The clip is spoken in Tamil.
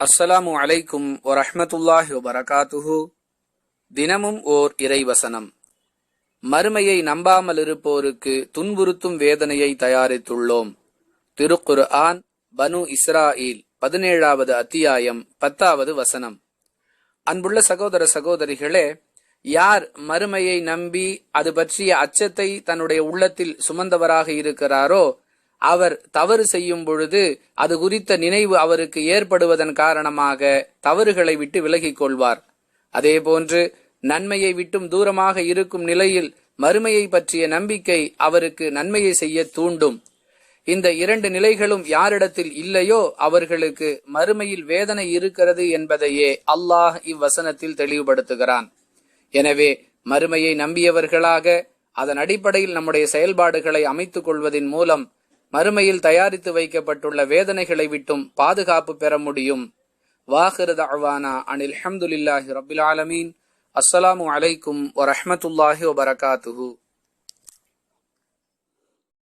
அஸ்ஸலாமு அலைக்கும் வரஹ்மத்துல்லாஹி வபரகாத்துஹு. தினமும் ஓர் இறைவசனம். மறுமையை நம்பாமல் இருப்போருக்கு துன்புறுத்தும் வேதனையை தயாரித்துள்ளோம். திருக்குர் ஆன் பனு இஸ்ராயில் பதினேழாவது அத்தியாயம் பத்தாவது வசனம். அன்புள்ள சகோதர சகோதரிகளே யார் மறுமையை நம்பி அது பற்றிய அச்சத்தை தன்னுடைய உள்ளத்தில் சுமந்தவராக இருக்கிறாரோ அவர் தவறு செய்யும் பொழுது அது குறித்த நினைவு அவருக்கு ஏற்படுவதன் காரணமாக தவறுகளை விட்டு விலகிக் கொள்வார் அதேபோன்று நன்மையை விட்டும் தூரமாக இருக்கும் நிலையில் மறுமையை பற்றிய நம்பிக்கை அவருக்கு நன்மையை செய்ய தூண்டும். இந்த இரண்டு நிலைகளும் யாரிடத்தில் இல்லையோ அவர்களுக்கு மறுமையில் வேதனை இருக்கிறது என்பதையே அல்லாஹ் இவ்வசனத்தில் தெளிவுபடுத்துகிறான். எனவே மறுமையை நம்பியவர்களாக அதன் அடிப்படையில் நம்முடைய செயல்பாடுகளை அமைத்துக் கொள்வதன் மூலம் மறுமையில் தயாரித்து வைக்கப்பட்டுள்ள வேதனைகளை விட்டும் பாதுகாப்பு பெற முடியும். வாஹிருத அவானா அனில் அஹமதுல்லாஹி ரபில் ஆலமீன். அஸ்ஸலாமு அலைக்கும் வரஹமத்துல்லாஹி வபரகாத்துஹூ.